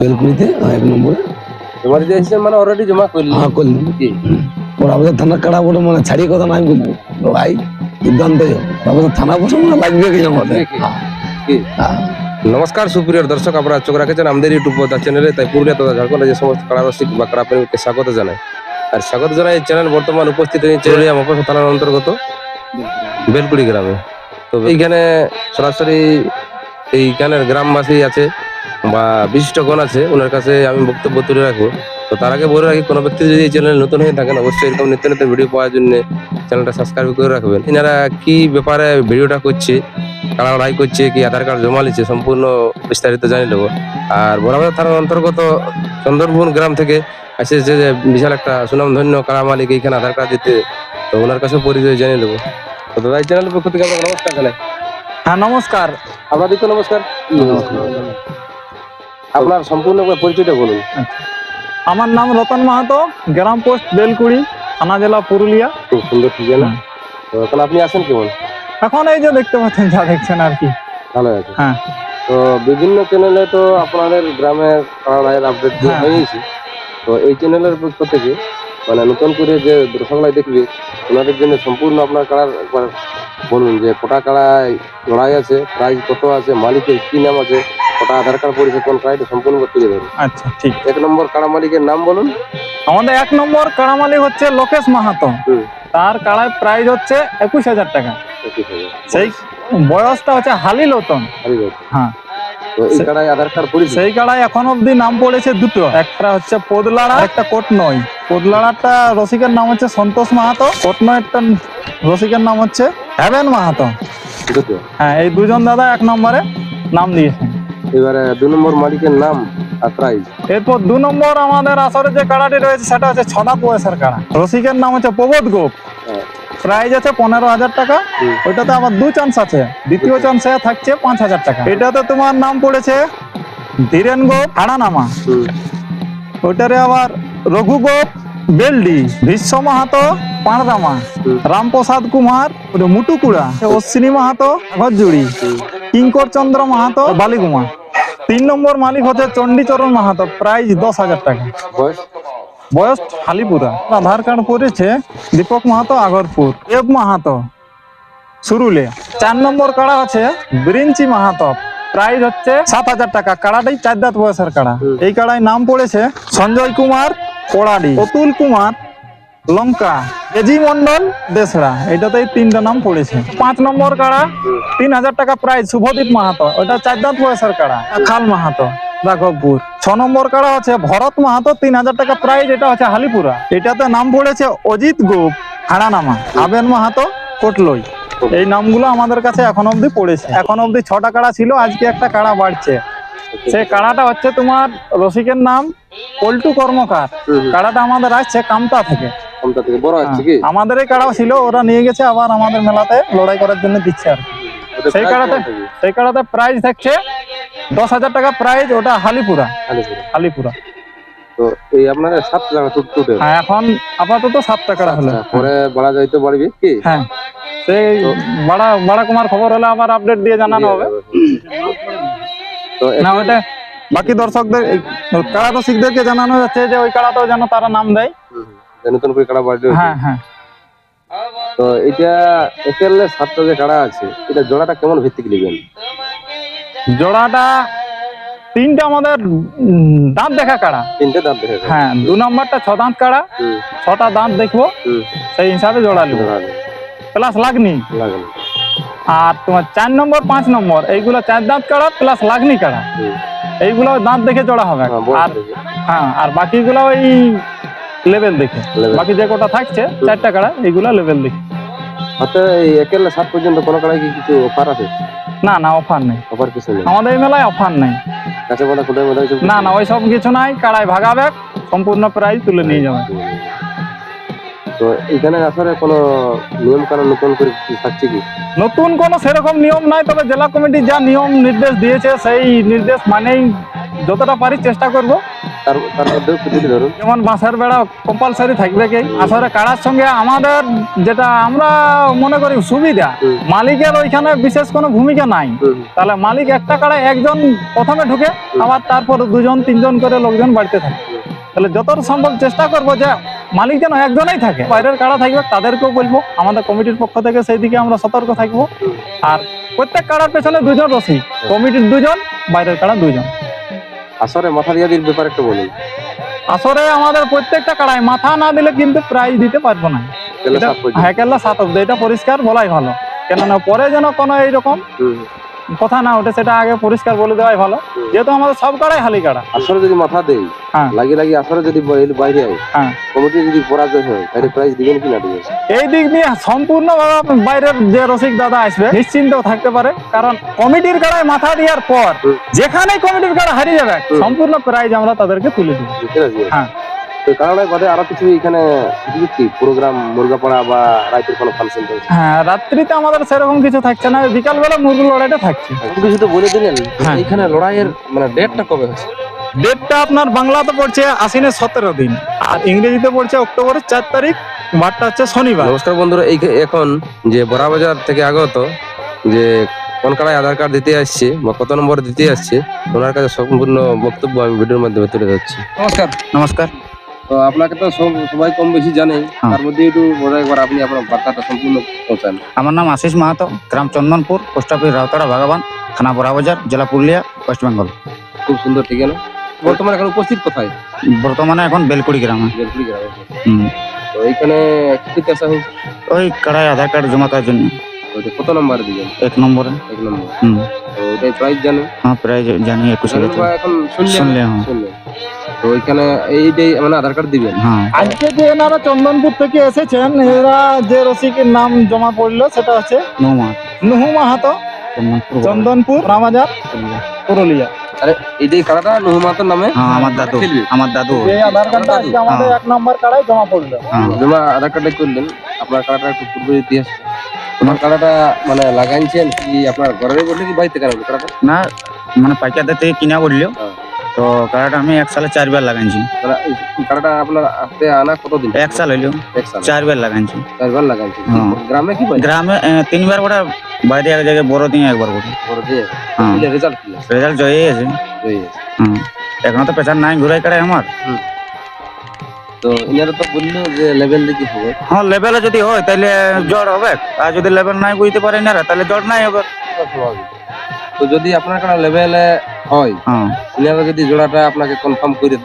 বেলকুড়িতে এক নম্বরে। এসেছেন মানে অলরেডি জমা করলেন হ্যাঁ করলাম কি আমাদের থানা কাড়া বলে মানে ছাড়িয়ে কথা নাই বলব। ভাই দুর্দান্ত। আমাদের থানা বসে মনে লাগবে কি আমাদের হ্যাঁ। নমস্কার সুপ্রিয় দর্শক আপনারা চোখ রাখেছেন আমাদের ইউটিউব চ্যানেলে তাই পুরুলিয়া তথা ঝাড়খণ্ডে যে সমস্ত কাড়া রসিক বা কাড়া প্রেমীকে স্বাগত জানাই। আর স্বাগত জানাই এই চ্যানেল বর্তমান উপস্থিত হয়েছে মফসল থানার অন্তর্গত বেলকুড়ি গ্রামে। তো এইখানে সরাসরি এইখানের গ্রামবাসী আছে। বা বিশিষ্টগণ আছে ওনার কাছে আমি বক্তব্য তুলে রাখব। তো তার আগে বলে রাখি কোনো ব্যক্তি যদি এই চ্যানেল নতুন হয়ে থাকেন অবশ্যই এরকম নিত্য নিত্য ভিডিও পাওয়ার জন্য চ্যানেলটা সাবস্ক্রাইব করে রাখবেন। এনারা কি ব্যাপারে ভিডিওটা করছে কারা লড়াই করছে কি আধার কার্ড জমা নিচ্ছে সম্পূর্ণ বিস্তারিত জানি নেব। আর বরাবর থানার অন্তর্গত চন্দনপুর গ্রাম থেকে এসেছে যে বিশাল একটা সুনামধন্য কারা মালিক এইখানে আধার কার্ড দিতে। তো ওনার কাছে পরিচয় জানিয়ে নেব। তো দাদা এই চ্যানেলের পক্ষ থেকে আপনাকে নমস্কার জানাই। হ্যাঁ নমস্কার। আপনাদেরকে নমস্কার। আপনার সম্পূর্ণ পরিচয়টা বলুন। আমার নাম রতন মাহাতো গ্রাম পোস্ট বেলকুড়ি থানা জেলা পুরুলিয়া। খুব সুন্দর ঠিকানা। তো এখন আপনি আছেন কেমন? এখন এই যে দেখতে পাচ্ছেন যা দেখছেন আর কি। ভালো আছে হ্যাঁ। তো বিভিন্ন চ্যানেলে তো আপনাদের গ্রামের কারাড়াইয়ের আপডেট হ্যাঁ। হয়েছে তো এই চ্যানেলের পক্ষ থেকে মানে নতুন করে যে দর্শকরা দেখবে ওনাদের জন্য সম্পূর্ণ আপনার একবার বলুন যে কটা কাড়ায় লড়াই আছে প্রাইজ কত আছে মালিকের কি নাম আছে কটা আধার কার্ড কাড়াইটা সম্পূর্ণ করে তুলে ধরুন। আচ্ছা ঠিক। এক নম্বর কাড়া মালিকের নাম বলুন। আমাদের এক নম্বর কাড়ামালি হচ্ছে লোকেশ মাহাতো। তার কাড়ায় প্রাইস হচ্ছে একুশ হাজার টাকা। সেই বয়সটা হচ্ছে হালি লতন হ্যাঁ। সেই কাড়ায় এখন অবধি নাম পড়েছে দুটো। একটা হচ্ছে পোদলাড়া একটা কোটনই পোদলাড়াটা রসিকের নাম হচ্ছে সন্তোষ মাহাতো। কোটনইটা রসিকের নাম হচ্ছে হ্যাভেন মাহাতো। হ্যাঁ এই দুজন দাদা এক নম্বরে নাম দিয়েছেন এবারে দু নম্বর মালিকের নাম আর প্রাইস এরপর দু নম্বর আমাদের আসরে যে কাড়াটি রয়েছে সেটা হচ্ছে ছদা পয়সার কাড়া। রসিকের নাম হচ্ছে প্রবোধ গোপ। হ্যাঁ। প্রাইজ আছে পনেরো হাজার টাকা। ওইটাতে আবার দু চান্স আছে। দ্বিতীয় চান্সে থাকছে পাঁচ হাজার টাকা। এটাতে তোমার নাম পড়েছে ধীরেন গোপ হাড়ানামা হুম। ওইটারে আবার রঘু গোপ বেলডি বিশ্ব মাহাতো পাঁড়রামা হুম। রামপ্রসাদ কুমার মুটুকুড়া অশ্বিনী মাহাতো ঘরজুড়ি কিঙ্কর চন্দ্র মাহাতো বালিগুমা। তিন নম্বর মালিক হচ্ছে চণ্ডীচরণ মাহাতো প্রাইজ দশ হাজার টাকা। বয়স? বয়স হালিপুরা। আধার কার্ড পড়েছে দীপক মাহাতো আগরপুর। দেব মাহাতো সুরুলে। চার নম্বর কাড়া আছে ব্রিঞ্চি মাহাতো প্রাইজ হচ্ছে সাত হাজার টাকা। কাড়াটাই চার দাঁত বয়সের কাড়া। এই কাড়ায় নাম পড়েছে সঞ্জয় কুমার পোড়াডি অতুল কুমার, লঙ্কা এজি মন্ডল দেশরা। এটাতেই তিনটা নাম পড়েছে। পাঁচ নম্বর কাড়া, তিন হাজার টাকা প্রাইজ, শুভদীপ মাহাতো। ওটা চার দাঁত বয়সের কাড়া, খাল মাহাতো। রাঘবপুর ছ নম্বর কাড়া আছে ভরত মাহাতো, তিন হাজার টাকা প্রাইজ, এটা হচ্ছে হালিপুরা। এটাতে নাম পড়েছে অজিত গোপ হাড়ানামা আবেন মাহাতো, কোটলই। এই নামগুলো আমাদের কাছে এখন অবধি পড়েছে। এখন অবধি ছটা কাড়া ছিল, আজকে একটা কাড়া বাড়ছে। সেই কাড়াটা হচ্ছে তোমার রসিকের নাম পল্টু কর্মকার। কাড়াটা আমাদের আসছে কামতা থেকে। বড় কি? আমাদের এই কাড়াও ছিল ওরা নিয়ে গেছে আবার আমাদের মেলাতে লড়াই করার জন্য দিচ্ছে আর সেই কাড়াতে- সেই কাড়াতে প্রাইস থাকছে দশ হাজার টাকা প্রাইস ওটা হালিপুরা। হালিপুরা। তো এই আপনাদের সাত টাকা হ্যাঁ এখন আপাতত সাত টাকা হলো। পরে বাড়া যাইতে পারবি কি? হ্যাঁ সেই বাড়া বাড়া কুমার খবর হলে আবার আপডেট দিয়ে জানানো হবে। না ওটা বাকি দর্শকদের কাড়া রসিকদেরকে জানানো যাচ্ছে যে ওই কাড়াটাও যেন তারা নাম দেয়। নতুন করে হ্যাঁ হ্যাঁ। তো এটা একেলে সাতটা যে কারা আছে এটা জোড়াটা কেমন ভিত্তিক নেবেন? জোড়াটা তিনটা আমাদের দাঁত দেখা কাড়া। তিনটে দাঁত দেখে। হ্যাঁ দু নম্বরটা ছ দাঁত কাড়া ছটা দাঁত দেখব সেই হিসাবে জোড়া নেব। প্লাস লাগনি। লাগে না। আর তোমার চার নম্বর পাঁচ নম্বর এইগুলো চার দাঁত কাড়া প্লাস লাগনি কাড়া। এইগুলো দাঁত দেখে জোড়া হবে। হ্যাঁ, আর হ্যাঁ আর বাকিগুলো ওই লেভেল দেখে। বাকি যে কটা থাকছে চারটা কাড়া এইগুলো লেভেল দেখে। হাতে একেলে সাত পর্যন্ত কোনো কাড়ায় কি কিছু অফার আছে? না না অফার নেই। অফার কিছু নেই। আমাদের এই মেলায় অফার নেই। কাছে বলা কোথায় মধ্যে না না ওই সব কিছু নাই। কাড়ায় ভাগাবে সম্পূর্ণ প্রাইস তুলে নিয়ে যাবে। তো এখানে আসলে কোনো নিয়ম কানুন নতুন করে থাকছে কি? নতুন কোনো সেরকম নিয়ম নাই তবে জেলা কমিটি যা নিয়ম নির্দেশ দিয়েছে সেই নির্দেশ মানেই যতটা পারি চেষ্টা করব। তার মধ্যেও ধরুন। যেমন বাঁশের বেড়া কম্পালসারি থাকবে কি? আসলে কাড়ার সঙ্গে আমাদের যেটা আমরা মনে করি সুবিধা মালিকের ওইখানে বিশেষ কোনো ভূমিকা নাই। তাহলে মালিক একটা কাড়ায় একজন প্রথমে ঢুকে আবার তারপর দুজন তিনজন করে লোকজন বাড়িতে থাকে। তাহলে যত সম্ভব চেষ্টা করব যে মালিক যেন একজনেই থাকে। বাইরের কাড়া থাকবে তাদেরকেও বলব। আমাদের কমিটির পক্ষ থেকে সেই দিকে আমরা সতর্ক থাকব। আর প্রত্যেক কারার পেছনে দুজন রসিক। কমিটির দুজন বাইরের কাড়া দুজন। আসরে মাথা দিয়া দিন ব্যাপার একটা বলুন। আসরে আমাদের প্রত্যেকটা কাড়ায় মাথা না দিলে কিন্তু প্রাইজ দিতে পারব না। হ্যাঁ কেল্লা সাত অব্দি। এটা পরিষ্কার বলাই ভালো। কেননা পরে যেন কোনো এইরকম। কথা না ওঠে সেটা আগে পরিষ্কার বলে দেওয়াই ভালো যেহেতু আমাদের সব কাড়াই হালি কাড়া আসরে যদি মাথা দেই হ্যাঁ। লাগি লাগি আসরে যদি বাইরে হয় হ্যাঁ। কমিটি যদি পরাজয় হয় তাহলে প্রাইজ দিবেন কি না দিবেন এই দিক দিয়ে সম্পূর্ণ বাইরের যে রসিক দাদা আসবে নিশ্চিন্ত থাকতে পারে কারণ কমিটির কাড়ায় মাথা দেওয়ার পর। যেখানে কমিটির কাড়া হারিয়ে যাবে সম্পূর্ণ প্রাইজ আমরা তাদেরকে তুলে পারছি হ্যাঁ। তো কারণে বাদে আরও কিছু এখানে কি প্রোগ্রাম মুরগাপাড়া বা কোনো ফাংশন হ্যাঁ রাত্রিতে আমাদের সেরকম কিছু থাকছে না বিকালবেলা মুরগি লড়াইটা থাকছে। কিছু তো বলে দিলেন হ্যাঁ। এখানে লড়াইয়ের মানে ডেটটা কবে হচ্ছে ডেটটা আপনার বাংলাতে পড়ছে আশ্বিনের সতেরো দিন আর ইংরেজিতে পড়ছে অক্টোবরের চার তারিখ বারটা হচ্ছে শনিবার। নমস্কার বন্ধুরা এই এখন যে বড়াবাজার থেকে আগত যে কোন কাড়ায় আধার কার্ড দিতে আসছে বা কত নম্বর দিতে আসছে ওনার কাছে সম্পূর্ণ বক্তব্য আমি ভিডিওর মাধ্যমে তুলে ধরছি। নমস্কার। নমস্কার। তো আপনাকে তো সব- সবাই কম বেশি জানে। হ্যাঁ। তার মধ্যে একটু বড় একবার আপনি আপনার বার্তাটা সম্পূর্ণ পৌঁছান। আমার নাম আশিস মাহাতো গ্রাম চন্দনপুর পোস্ট অফিস রাউতাড়া বাগাবান থানা বড়াবাজার জেলা পুরুলিয়া ওয়েস্ট বেঙ্গল। খুব সুন্দর ঠিকানা। বর্তমানে এখন উপস্থিত কোথায়? বর্তমানে এখন বেলকুড়ি গ্রামে। বেলকুড়ি গ্রামে। হুম। তো এইখানে কি আসা হয়েছে? ওই কাড়ায় আধার কার্ড জমা করার জন্য। কত নম্বর দিবেন? এক নম্বরে। এক নম্বর। হুম। তো ওইটাই প্রাইস জানেন? হ্যাঁ প্রায় জানি একুশ এখন শুনলেন? শুনলে হ্যাঁ। তো ওইখানে এইটাই মানে আধার কার্ড দিবেন। হ্যাঁ। আজকে যে এনারা চন্দনপুর থেকে এসেছেন এরা যে রসিকের নাম জমা পড়ল সেটা হচ্ছে নুহু মাহাতো। চন্দনপুর রামাজার পুরুলিয়া। আরে নামে? হ্যাঁ আমার দাদু আমার দাদু। এই আধার কার্ডটা আজকে আমাদের এক নম্বর কার্ডে জমা পড়ল। হ্যাঁ। জমা আধার কার্ডটা করলেন আপনার একটু ইতিহাস। তোমার মানে লাগাইছেন কি আপনার ঘরের বললে কি বাড়িতে না মানে পাইকারদের থেকে কিনা হ্যাঁ। তো কাড়াটা আমি এক সালে চারবার লাগাইছি। কার্ডটা আপনার হাতে আনা কতদিন? এক সাল হইল। এক সাল। চারবার লাগাইছি। চারবার লাগাইছেন। হ্যাঁ। গ্রামে কি গ্রামে তিনবার করে বাইরে এক জায়গায় বড় দিন একবার করে। বড় দিয়ে হ্যাঁ। রেজাল্ট কি? রেজাল্ট জয়ই আছে গেছে। হুম এখনও তো পেছার নাই ঘুরাই কাড়াই আমার। তো ইনারা তো বলল যে লেভেল হবে। হ্যাঁ লেভেলে যদি হয় তাহলে জ্বর হবে। আর যদি লেভেল নাই বুঝতে পারে না তাহলে জ্বর নাই হবে। তো যদি আপনার কারও লেভেলে হয়। হ্যাঁ যদি জোড়াটা আপনাকে কনফার্ম করে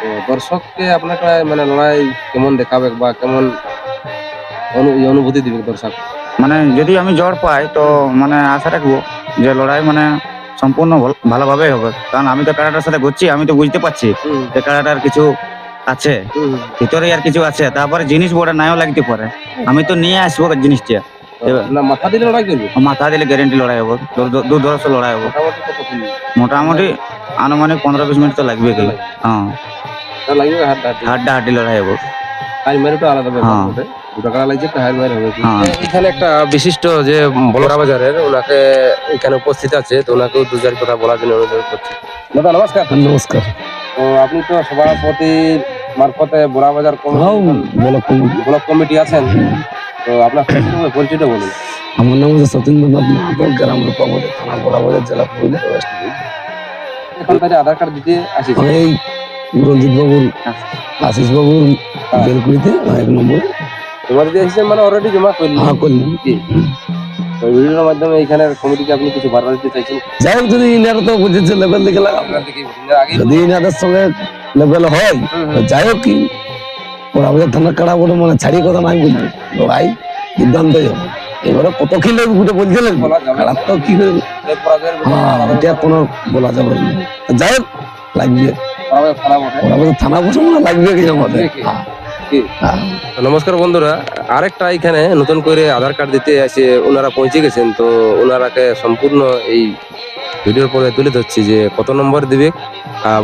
তো দর্শককে আপনার কাছে মানে লড়াই কেমন দেখাবে বা কেমন অনু- অনুভূতি দিবে দর্শক? মানে যদি আমি জ্বর পাই তো মানে আশা রাখব যে লড়াই মানে সম্পূর্ণ ভাল- ভালোভাবেই হবে। কারণ আমি তো কারাটার সাথে ঘুরছি আমি তো বুঝতে পারছি যে কারাটার কিছু আছে ভিতরে আর কিছু আছে। তারপরে জিনিস বড় নাইও লাগতে পারে। আমি তো নিয়ে আসব জিনিসটা। না মাথা দিলে লড়াই করবে? মাথা দিলে গ্যারেন্টি লড়াই হব। দু দশ লড়াই হব। মোটামুটি আনুমানিক পনেরো বিশ মিনিট তো লাগবে কি হ্যাঁ। লাগবে হাড্ডা হাড্ডি। লড়াই হব। হাই মেরুটা আলাদা ব্যাপার হ্যাঁ। হ্যাঁ। এখানে একটা বিশিষ্ট যে বড়রা বাজারের ওনাকে এখানে উপস্থিত আছে তো ওনাকেও দু চার কথা বলার জন্য অনুরোধ করছি। দাদা নমস্কার। নমস্কার। তো আপনি তো সভাপতি মারফতে বড়া বাজার হ্যাঁ ব্লক কমিটি আছেন। তো আপনার পরিচয়টা বলুন। আমার নাম হচ্ছে সতীন্দ্রনাথ মাহাতো গ্রাম রূপাবতী থানা বড়াবাজার জেলা পুরুলিয়া ওয়েস্ট বেঙ্গল। আধার কার্ড দিতে এই রঞ্জিত বাবুর আশিস বাবুর বেলকুড়িতে এক নম্বর। মানে অলরেডি জমা করলেন হ্যাঁ করলেন কি? তো ভিডিওর মাধ্যমে এখানে কমিটিকে আপনি কিছু বার্তা দিতে চাইছেন যাই হোক যদি ইনারা তো বুঝেছে লেভেল যদি সঙ্গে লেভেল হয় যাই হোক কি। বড়াবাজার থানার কাড়া বলে মানে ছাড়িয়ে কথা নাই বলব লড়াই সিদ্ধান্তই হবে এবারে কত কি লাগবে গুটে বলতে লাগবে বলা তো কি করবে হ্যাঁ এটা কোনো বলা যাবে না। যাই হোক লাগবে। পরাজয় থানা থানা বসে মানে লাগবে কি আমাদের হ্যাঁ? হ্যাঁ। তো নমস্কার বন্ধুরা আরেকটা এখানে নতুন করে আধার কার্ড দিতে এসে ওনারা পৌঁছে গেছেন তো ওনারাকে সম্পূর্ণ এই ভিডিওর পরে তুলে ধরছি যে কত নম্বর দিবে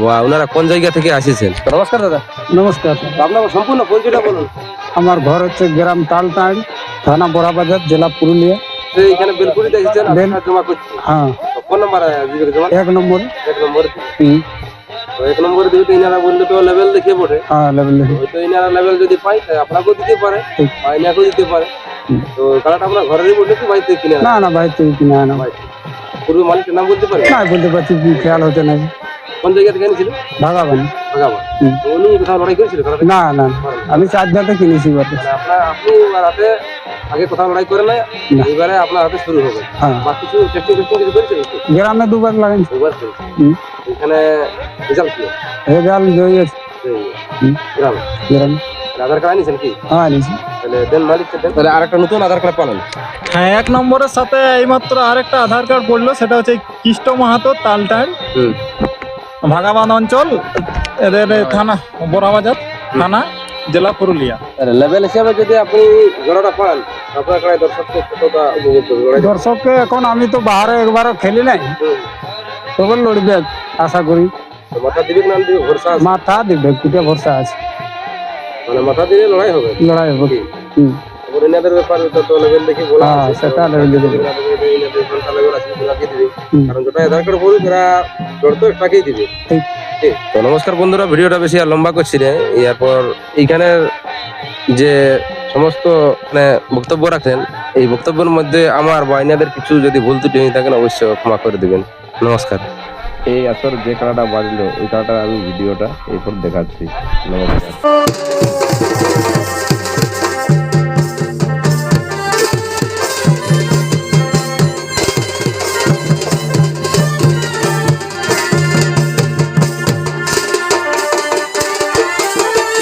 বা ওনারা কোন জায়গা থেকে আসিছেন? নমস্কার দাদা। নমস্কার। আপনার সম্পূর্ণ পরিচয়টা বলুন। আমার ঘর হচ্ছে গ্রাম তালটাইন থানা বড়াবাজার জেলা পুরুলিয়া। তো এখানে বেলকুড়িতে এসেছেন জমা করছেন। হ্যাঁ। তো কোন নম্বর এক নম্বর। এক নম্বর। হুম। তো তো এক নম্বরে দিবে তো ইনারা বললে তো লেভেল পড়ে হ্যাঁ লেভেল ইনারা লেভেল যদি পাই আপনাকেও দিতে পারে ঠিক। বা ইনাকেও দিতে পারে। তো কালাটা আপনার ঘরেরই বললে কি বাড়িতে কিনে না না ভাই তুই কিনা না পূর্বে মালিকের নাম বলতে পারে? না বলতে পারছি কি খেয়াল হতে না। কোন জায়গা থেকে এনেছিল ভাগাবান। ভাগাবান। উনি কোথাও লড়াই করেছিল না না আমি চার জাতে কিনেছি বটে। মানে আপনার আপনি হাতে আগে কোথাও লড়াই করে না। এবারে আপনার হাতে শুরু হবে। হ্যাঁ। বা কিছু টেস্টিং টেস্টিং কিছু করেছিল গ্রামে দুবার লাগাইছি। দুবার করেছে এখানে রেজাল্ট কি? রেজাল্ট জয় আছে গ্রামে? গ্রামে। আধার কার্ড আনিছেন কি? হ্যাঁ নিয়েছি তাহলে দেন মালিক দেন। তাহলে আরেকটা নতুন আধার কার্ড পালেন। হ্যাঁ এক নম্বরের সাথে এইমাত্র আরেকটা আধার কার্ড পড়ল সেটা হচ্ছে কৃষ্ট মাহাতো তালটার। হুম। ভাগাবান অঞ্চল এদের থানা বড়াবাজার থানা জেলা পুরুলিয়া। লেভেল হিসাবে যদি আপনি জোড়াটা পান আপনার দর্শককে কতটা উপভোগ করবে দর্শককে এখন আমি তো বাহারে একবারও খেলি নাই। হুম। তখন লড়বে আশা করি। মাথা দিবে না ভরসা আছে? মাথা দিবে ভরসা আছে। মানে মাথা দিলে লড়াই হবে? লড়াই হবে। হুম। এবার ব্যাপারে তো তো লেভেল দেখে বলা হ্যাঁ, আছে সেটা দেখে। কারণ যেটা আধার কার্ড দিবে। তো নমস্কার বন্ধুরা ভিডিওটা বেশি আর লম্বা করছি না। এরপর এইখানের যে সমস্ত মানে বক্তব্য রাখেন এই বক্তব্যের মধ্যে আমার বা এনাদের কিছু যদি ভুল ত্রুটি হয়ে থাকেন অবশ্যই ক্ষমা করে দেবেন। নমস্কার। এই আসর যে খেলাটা বাজলো ওই খেলাটা আমি ভিডিওটা এরপর দেখাচ্ছি। নমস্কার। Thank you.